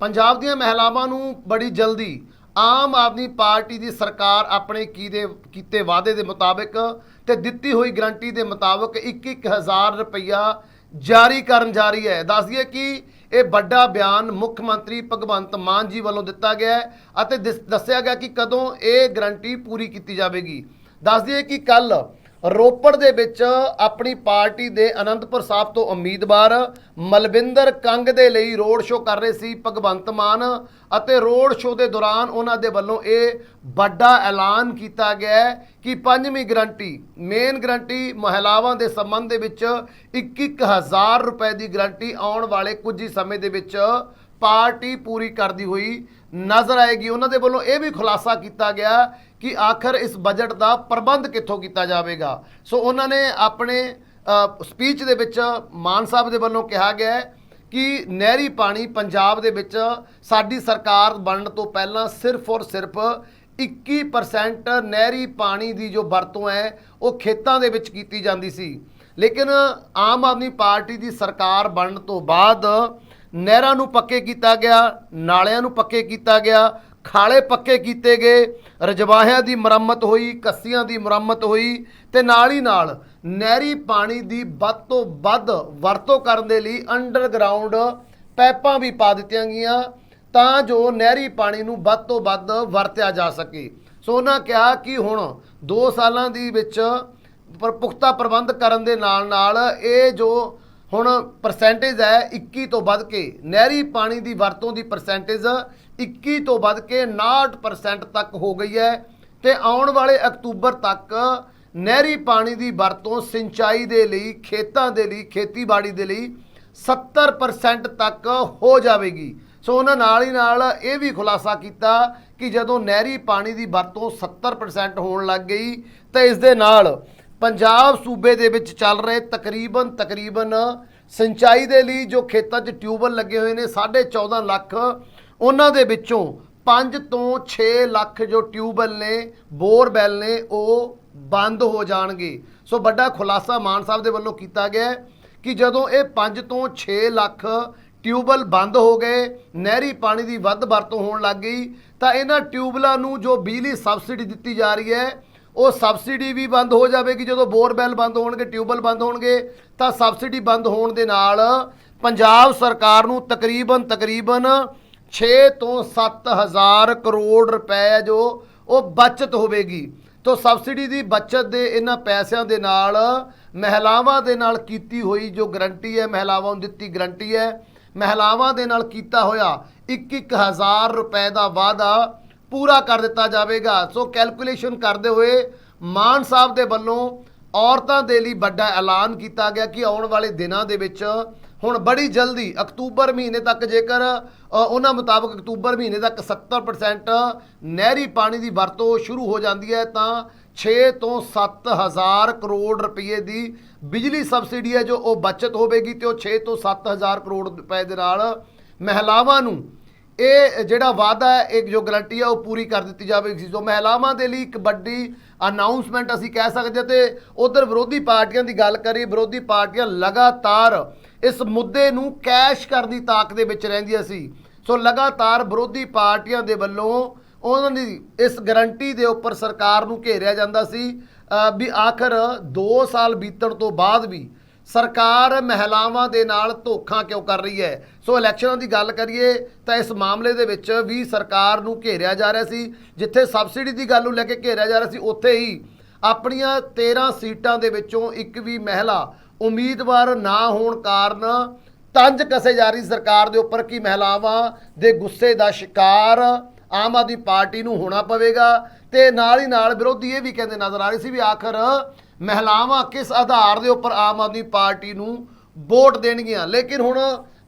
ਪੰਜਾਬ ਦੀਆਂ ਮਹਿਲਾਵਾਂ ਨੂੰ ਬੜੀ ਜਲਦੀ ਆਮ ਆਦਮੀ ਪਾਰਟੀ ਦੀ ਸਰਕਾਰ ਆਪਣੇ ਕੀ ਦੇ ਕੀਤੇ ਵਾਅਦੇ ਦੇ ਮੁਤਾਬਕ ਤੇ ਦਿੱਤੀ ਹੋਈ ਗਰੰਟੀ ਦੇ ਮੁਤਾਬਕ 2-1000 ਰੁਪਇਆ ਜਾਰੀ ਕਰਨ ਜਾ ਰਹੀ ਹੈ। ਦੱਸ ਦਈਏ ਕਿ ਇਹ ਵੱਡਾ ਬਿਆਨ ਮੁੱਖ ਮੰਤਰੀ ਭਗਵੰਤ ਮਾਨ ਜੀ ਵੱਲੋਂ ਦਿੱਤਾ ਗਿਆ ਹੈ ਅਤੇ ਦਿਸ- ਦੱਸਿਆ ਗਿਆ ਕਿ ਕਦੋਂ ਇਹ ਗਰੰਟੀ ਪੂਰੀ ਕੀਤੀ ਜਾਵੇਗੀ। ਦੱਸ ਦਈਏ ਕਿ ਕੱਲ ਰੋਪੜ ਦੇ ਵਿੱਚ ਆਪਣੀ ਪਾਰਟੀ ਦੇ ਅਨੰਦਪੁਰ ਸਾਹਿਬ ਤੋਂ ਉਮੀਦਵਾਰ ਮਲਵਿੰਦਰ ਕੰਗ ਦੇ ਲਈ ਰੋਡ ਸ਼ੋਅ ਕਰ ਰਹੇ ਸੀ ਭਗਵੰਤ ਮਾਨ ਅਤੇ ਰੋਡ ਸ਼ੋਅ ਦੇ ਦੌਰਾਨ ਉਹਨਾਂ ਦੇ ਵੱਲੋਂ ਇਹ ਵੱਡਾ ਐਲਾਨ ਕੀਤਾ ਗਿਆ ਕਿ ਪੰਜਵੀਂ ਗਰੰਟੀ ਮੇਨ ਗਰੰਟੀ ਮਹਿਲਾਵਾਂ ਦੇ ਸੰਬੰਧ ਦੇ ਵਿੱਚ 21000 ਰੁਪਏ ਦੀ ਗਰੰਟੀ ਆਉਣ ਵਾਲੇ ਕੁਝ ਹੀ ਸਮੇਂ ਦੇ ਵਿੱਚ ਪਾਰਟੀ ਪੂਰੀ ਕਰਦੀ ਹੋਈ ਨਜ਼ਰ ਆਏਗੀ। ਉਹਨਾਂ ਦੇ ਵੱਲੋਂ ਇਹ ਵੀ ਖੁਲਾਸਾ ਕੀਤਾ ਗਿਆ ਕਿ ਆਖਰ ਇਸ ਬਜਟ ਦਾ ਪ੍ਰਬੰਧ ਕਿੱਥੋਂ ਕੀਤਾ ਜਾਵੇਗਾ? ਸੋ ਉਹਨਾਂ ਨੇ ਆਪਣੇ ਸਪੀਚ ਦੇ ਵਿੱਚ ਮਾਨ ਸਾਹਿਬ ਦੇ ਵੱਲੋਂ ਕਿਹਾ ਗਿਆ ਹੈ ਕਿ ਨਹਿਰੀ ਪਾਣੀ ਪੰਜਾਬ ਦੇ ਵਿੱਚ ਸਾਡੀ ਸਰਕਾਰ ਬਣਨ ਤੋਂ ਪਹਿਲਾਂ ਸਿਰਫ ਔਰ ਸਿਰਫ 21% ਨਹਿਰੀ ਪਾਣੀ ਦੀ ਜੋ ਵਰਤੋਂ ਹੈ, ਉਹ ਖੇਤਾਂ ਦੇ ਵਿੱਚ ਕੀਤੀ ਜਾਂਦੀ ਸੀ। ਲੇਕਿਨ ਆਮ ਆਦਮੀ ਪਾਰਟੀ ਦੀ ਸਰਕਾਰ ਬਣਨ ਤੋਂ ਬਾਅਦ ਨਹਿਰਾਂ ਨੂੰ ਪੱਕੇ ਕੀਤਾ ਗਿਆ, ਨਾਲਿਆਂ ਨੂੰ ਪੱਕੇ ਕੀਤਾ ਗਿਆ ਖਾਲੇ ਪੱਕੇ ਕੀਤੇ ਗਏ, ਰਜਵਾਹਿਆਂ ਦੀ ਮੁਰੰਮਤ ਹੋਈ, ਕੱਸੀਆਂ ਦੀ ਮੁਰੰਮਤ ਹੋਈ ਤੇ ਨਾਲ ਹੀ ਨਾਲ ਨਹਿਰੀ ਪਾਣੀ ਦੀ ਵੱਧ ਤੋਂ ਵੱਧ ਵਰਤੋਂ ਕਰਨ ਦੇ ਲਈ ਅੰਡਰਗਰਾਉਂਡ ਪੈਪਾਂ ਵੀ ਪਾ ਦਿੱਤੀਆਂ ਗਈਆਂ ਤਾਂ ਜੋ ਨਹਿਰੀ ਪਾਣੀ ਨੂੰ ਵੱਧ ਤੋਂ ਵੱਧ ਵਰਤਿਆ ਜਾ ਸਕੇ। ਸੋ ਉਹਨਾਂ ਕਿਹਾ ਕਿ ਹੁਣ 2 ਸਾਲਾਂ ਦੀ ਵਿੱਚ ਪਰ, ਪੁਖਤਾ ਪ੍ਰਬੰਧ ਕਰਨ ਦੇ ਨਾਲ ਨਾਲ ਇਹ ਜੋ ਹੁਣ ਪਰਸੈਂਟੇਜ ਹੈ 21 ਤੋਂ ਵੱਧ ਕੇ। ਨਹਿਰੀ ਪਾਣੀ ਦੀ ਵਰਤੋਂ ਦੀ ਪਰਸੈਂਟੇਜ 21 ਤੋਂ ਵੱਧ ਕੇ 59% ਤੱਕ ਹੋ ਗਈ ਹੈ ਤੇ ਆਉਣ ਵਾਲੇ ਅਕਤੂਬਰ ਤੱਕ ਨਹਿਰੀ ਪਾਣੀ ਦੀ ਵਰਤੋਂ ਸਿੰਚਾਈ ਦੇ ਲਈ, ਖੇਤਾਂ ਦੇ ਲਈ, ਖੇਤੀਬਾੜੀ ਦੇ ਲਈ 70% ਤੱਕ ਹੋ ਜਾਵੇਗੀ। ਸੋ ਉਹਨਾਂ ਨਾਲ ਹੀ ਨਾਲ ਇਹ ਵੀ ਖੁਲਾਸਾ ਕੀਤਾ ਕਿ ਜਦੋਂ ਨਹਿਰੀ ਪਾਣੀ ਦੀ ਵਰਤੋਂ 70% ਹੋਣ ਲੱਗ ਗਈ, ਤਾਂ ਇਸ ਦੇ ਨਾਲ ਪੰਜਾਬ ਸੂਬੇ ਦੇ ਵਿੱਚ ਚੱਲ ਰਹੇ ਤਕਰੀਬਨ ਤਕਰੀਬਨ ਸਿੰਚਾਈ ਦੇ ਲਈ ਜੋ ਖੇਤਾਂ 'ਚ ਟਿਊਬਲ ਲੱਗੇ ਹੋਏ ਨੇ 14.5 ਲੱਖ, ਉਹਨਾਂ ਦੇ ਵਿੱਚੋਂ 5 ਤੋਂ 6 ਲੱਖ ਜੋ ਟਿਊਬਲ ਨੇ, ਬੋਰਵੈਲ ਨੇ, ਉਹ ਬੰਦ ਹੋ ਜਾਣਗੇ। ਸੋ ਵੱਡਾ ਖੁਲਾਸਾ ਮਾਨ ਸਾਹਿਬ ਦੇ ਵੱਲੋਂ ਕੀਤਾ ਗਿਆ ਕਿ ਜਦੋਂ ਇਹ 5 ਤੋਂ 6 ਲੱਖ ਟਿਊਬਲ ਬੰਦ ਹੋ ਗਏ, ਨਹਿਰੀ ਪਾਣੀ ਦੀ ਵੱਧ ਵਰਤੋਂ ਹੋਣ ਲੱਗ ਗਈ, ਤਾਂ ਇਹਨਾਂ ਟਿਊਬਲਾਂ ਨੂੰ ਜੋ ਬਿਜਲੀ ਸਬਸਿਡੀ ਦਿੱਤੀ ਜਾ ਰਹੀ ਹੈ ਉਹ ਸਬਸਿਡੀ ਵੀ ਬੰਦ ਹੋ ਜਾਵੇਗੀ। ਜਦੋਂ ਬੋਰਵੈਲ ਬੰਦ ਹੋਣਗੇ ਟਿਊਬਲ ਬੰਦ ਹੋਣਗੇ, ਤਾਂ ਸਬਸਿਡੀ ਬੰਦ ਹੋਣ ਦੇ ਨਾਲ ਪੰਜਾਬ ਸਰਕਾਰ ਨੂੰ ਤਕਰੀਬਨ ਤਕਰੀਬਨ 6 ਤੋਂ 7000 ਕਰੋੜ ਰੁਪਏ ਜੋ ਉਹ ਬਚਤ ਹੋਵੇਗੀ। ਤੋਂ ਸਬਸਿਡੀ ਦੀ ਬਚਤ ਦੇ ਇਹਨਾਂ ਪੈਸਿਆਂ ਦੇ ਨਾਲ, ਮਹਿਲਾਵਾਂ ਦੇ ਨਾਲ ਕੀਤੀ ਹੋਈ ਜੋ ਗਰੰਟੀ ਹੈ, ਮਹਿਲਾਵਾਂ ਨੂੰ ਦਿੱਤੀ ਗਰੰਟੀ ਹੈ, ਮਹਿਲਾਵਾਂ ਦੇ ਨਾਲ ਕੀਤਾ ਹੋਇਆ 2-1000 ਰੁਪਏ ਦਾ ਵਾਅਦਾ ਪੂਰਾ ਕਰ ਦਿੱਤਾ ਜਾਵੇਗਾ। ਸੋ ਕੈਲਕੂਲੇਸ਼ਨ ਕਰਦੇ ਹੋਏ ਮਾਨ ਸਾਹਿਬ ਦੇ ਵੱਲੋਂ ਔਰਤਾਂ ਦੇ ਲਈ ਵੱਡਾ ਐਲਾਨ ਕੀਤਾ ਗਿਆ ਕਿ ਆਉਣ ਵਾਲੇ ਦਿਨਾਂ ਦੇ ਵਿੱਚ ਹੁਣ ਬੜੀ ਜਲਦੀ ਅਕਤੂਬਰ ਮਹੀਨੇ ਤੱਕ ਜੇਕਰ ਉਹਨਾਂ ਮੁਤਾਬਕ ਅਕਤੂਬਰ ਮਹੀਨੇ ਤੱਕ 70% ਨਹਿਰੀ ਪਾਣੀ ਦੀ ਵਰਤੋਂ ਸ਼ੁਰੂ ਹੋ ਜਾਂਦੀ ਹੈ, ਤਾਂ 6 ਤੋਂ 7000 ਕਰੋੜ ਰੁਪਏ ਦੀ ਬਿਜਲੀ ਸਬਸਿਡੀ ਹੈ ਜੋ ਉਹ ਬਚਤ ਹੋਵੇਗੀ ਤੇ ਉਹ 6 ਤੋਂ 7000 ਕਰੋੜ ਰੁਪਏ ਦੇ ਨਾਲ ਮਹਿਲਾਵਾਂ ਨੂੰ ਇਹ ਜਿਹੜਾ ਵਾਅਦਾ ਹੈ, ਇੱਕ ਜੋ ਗਰੰਟੀ ਹੈ, ਉਹ ਪੂਰੀ ਕਰ ਦਿੱਤੀ ਜਾਵੇਗੀ ਸੋ ਮਹਿਲਾਵਾਂ ਦੇ ਲਈ ਇੱਕ ਵੱਡੀ ਅਨਾਉਂਸਮੈਂਟ ਅਸੀਂ ਕਹਿ ਸਕਦੇ ਹਾਂ ਤੇ ਉਧਰ ਵਿਰੋਧੀ ਪਾਰਟੀਆਂ ਦੀ ਗੱਲ ਕਰੀ ਵਿਰੋਧੀ ਪਾਰਟੀਆਂ ਲਗਾਤਾਰ ਇਸ ਮੁੱਦੇ ਨੂੰ ਕੈਸ਼ ਕਰਨ ਦੀ ਤਾਕ ਦੇ ਵਿੱਚ ਰਹਿੰਦੀਆਂ ਸੀ। ਸੋ ਲਗਾਤਾਰ ਵਿਰੋਧੀ ਪਾਰਟੀਆਂ ਦੇ ਵੱਲੋਂ ਉਹਨਾਂ ਦੀ ਇਸ ਗਰੰਟੀ ਦੇ ਉੱਪਰ ਸਰਕਾਰ ਨੂੰ ਘੇਰਿਆ ਜਾਂਦਾ ਸੀ। ਵੀ ਆਖਰ 2 ਸਾਲ ਬੀਤਣ ਤੋਂ ਬਾਅਦ ਵੀ ਸਰਕਾਰ ਮਹਿਲਾਵਾਂ ਦੇ ਨਾਲ ਧੋਖਾ ਕਿਉਂ ਕਰ ਰਹੀ ਹੈ? ਸੋ ਇਲੈਕਸ਼ਨਾਂ ਦੀ ਗੱਲ ਕਰੀਏ ਤਾਂ ਇਸ ਮਾਮਲੇ ਦੇ ਵਿੱਚ ਵੀ ਸਰਕਾਰ ਨੂੰ ਘੇਰਿਆ ਜਾ ਰਿਹਾ ਸੀ, ਜਿੱਥੇ ਸਬਸਿਡੀ ਦੀ ਗੱਲ ਨੂੰ ਲੈ ਕੇ ਘੇਰਿਆ ਜਾ ਰਿਹਾ ਸੀ, ਉੱਥੇ ਹੀ ਆਪਣੀਆਂ 13 ਸੀਟਾਂ ਦੇ ਵਿੱਚੋਂ ਇੱਕ ਵੀ ਮਹਿਲਾ ਉਮੀਦਵਾਰ ਨਾ ਹੋਣ ਕਾਰਨ ਤੰਜ ਕਸੇ ਜਾ ਰਹੀ ਸਰਕਾਰ ਦੇ ਉੱਪਰ ਕਿ ਮਹਿਲਾਵਾਂ ਦੇ ਗੁੱਸੇ ਦਾ ਸ਼ਿਕਾਰ ਆਮ ਆਦਮੀ ਪਾਰਟੀ ਨੂੰ ਹੋਣਾ ਪਵੇਗਾ ਤੇ ਨਾਲ ਹੀ ਨਾਲ ਵਿਰੋਧੀ ਇਹ ਵੀ ਕਹਿੰਦੇ ਨਜ਼ਰ ਆ ਰਹੇ ਸੀ ਵੀ ਆਖਰ ਮਹਿਲਾਵਾਂ ਕਿਸ ਆਧਾਰ ਦੇ ਉੱਪਰ ਆਮ ਆਦਮੀ ਪਾਰਟੀ ਨੂੰ ਵੋਟ ਦੇਣਗੀਆਂ? ਲੇਕਿਨ ਹੁਣ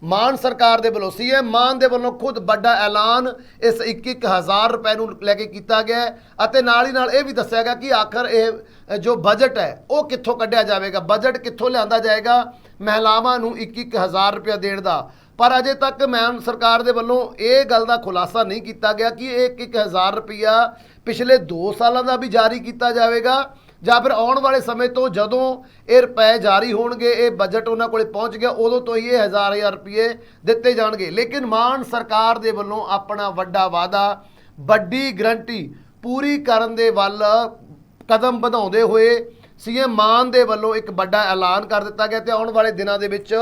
ਮਾਨ ਸਰਕਾਰ ਦੇ ਵੱਲੋਂ ਸੀਐਮ ਮਾਨ ਦੇ ਵੱਲੋਂ ਖੁਦ ਵੱਡਾ ਐਲਾਨ ਇਸ 2-1000 ਰੁਪਏ ਨੂੰ ਲੈ ਕੇ ਕੀਤਾ ਗਿਆ ਅਤੇ ਨਾਲ ਹੀ ਨਾਲ ਇਹ ਵੀ ਦੱਸਿਆ ਗਿਆ ਕਿ ਆਖਰ ਇਹ ਜੋ ਬਜਟ ਹੈ, ਉਹ ਕਿੱਥੋਂ ਕੱਢਿਆ ਜਾਵੇਗਾ? ਬਜਟ ਕਿੱਥੋਂ ਲਿਆਂਦਾ ਜਾਏਗਾ ਮਹਿਲਾਵਾਂ ਨੂੰ 2-1000 ਰੁਪਏ ਦੇਣ ਦਾ? ਪਰ ਅਜੇ ਤੱਕ ਮਾਨ ਸਰਕਾਰ ਦੇ ਵੱਲੋਂ ਇਹ ਗੱਲ ਦਾ ਖੁਲਾਸਾ ਨਹੀਂ ਕੀਤਾ ਗਿਆ ਕਿ ਇਹ 1000 ਰੁਪਇਆ ਪਿਛਲੇ 2 ਸਾਲਾਂ ਦਾ ਵੀ ਜਾਰੀ ਕੀਤਾ ਜਾਵੇਗਾ ਜਾਂ ਫਿਰ ਆਉਣ ਵਾਲੇ ਸਮੇਂ ਤੋਂ ਜਦੋਂ ਇਹ ਰੁਪਏ ਜਾਰੀ ਹੋਣਗੇ, ਇਹ ਬਜਟ ਉਹਨਾਂ ਕੋਲੇ ਪਹੁੰਚ ਗਿਆ, ਉਦੋਂ ਤੋਂ ਹੀ ਇਹ ਹਜ਼ਾਰ ਹਜ਼ਾਰ ਰੁਪਏ ਦਿੱਤੇ ਜਾਣਗੇ। ਲੇਕਿਨ ਮਾਨ ਸਰਕਾਰ ਦੇ ਵੱਲੋਂ ਆਪਣਾ ਵੱਡਾ ਵਾਅਦਾ, ਵੱਡੀ ਗਰੰਟੀ ਪੂਰੀ ਕਰਨ ਦੇ ਵੱਲ ਕਦਮ ਵਧਾਉਂਦੇ ਹੋਏ ਸੀਐਮ ਮਾਨ ਦੇ ਵੱਲੋਂ ਇੱਕ ਵੱਡਾ ਐਲਾਨ ਕਰ ਦਿੱਤਾ ਗਿਆ ਤੇ ਆਉਣ ਵਾਲੇ ਦਿਨਾਂ ਦੇ ਵਿੱਚ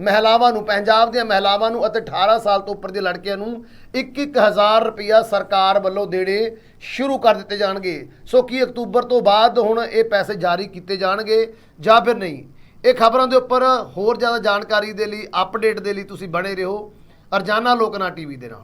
ਮਹਿਲਾਵਾਂ ਨੂੰ, ਪੰਜਾਬ ਦੀਆਂ ਮਹਿਲਾਵਾਂ ਨੂੰ ਅਤੇ 18 ਸਾਲ ਤੋਂ ਉੱਪਰ ਦੇ ਲੜਕੀਆਂ ਨੂੰ 1-1000 ਰੁਪਇਆ ਸਰਕਾਰ ਵੱਲੋਂ ਦੇਣੇ ਸ਼ੁਰੂ ਕਰ ਦਿੱਤੇ ਜਾਣਗੇ। ਸੋ ਕੀ ਅਕਤੂਬਰ ਤੋਂ ਬਾਅਦ ਹੁਣ ਇਹ ਪੈਸੇ ਜਾਰੀ ਕੀਤੇ ਜਾਣਗੇ ਜਾਂ ਫਿਰ ਨਹੀਂ? ਇਹ ਖਬਰਾਂ ਦੇ ਉੱਪਰ ਹੋਰ ਜ਼ਿਆਦਾ ਜਾਣਕਾਰੀ ਦੇ ਲਈ, ਅਪਡੇਟ ਦੇ ਲਈ ਤੁਸੀਂ ਬਣੇ ਰਹੋ ਅਰਜਾਨਾ ਲੋਕਨਾ ਟੀਵੀ ਦੇ ਨਾਲ।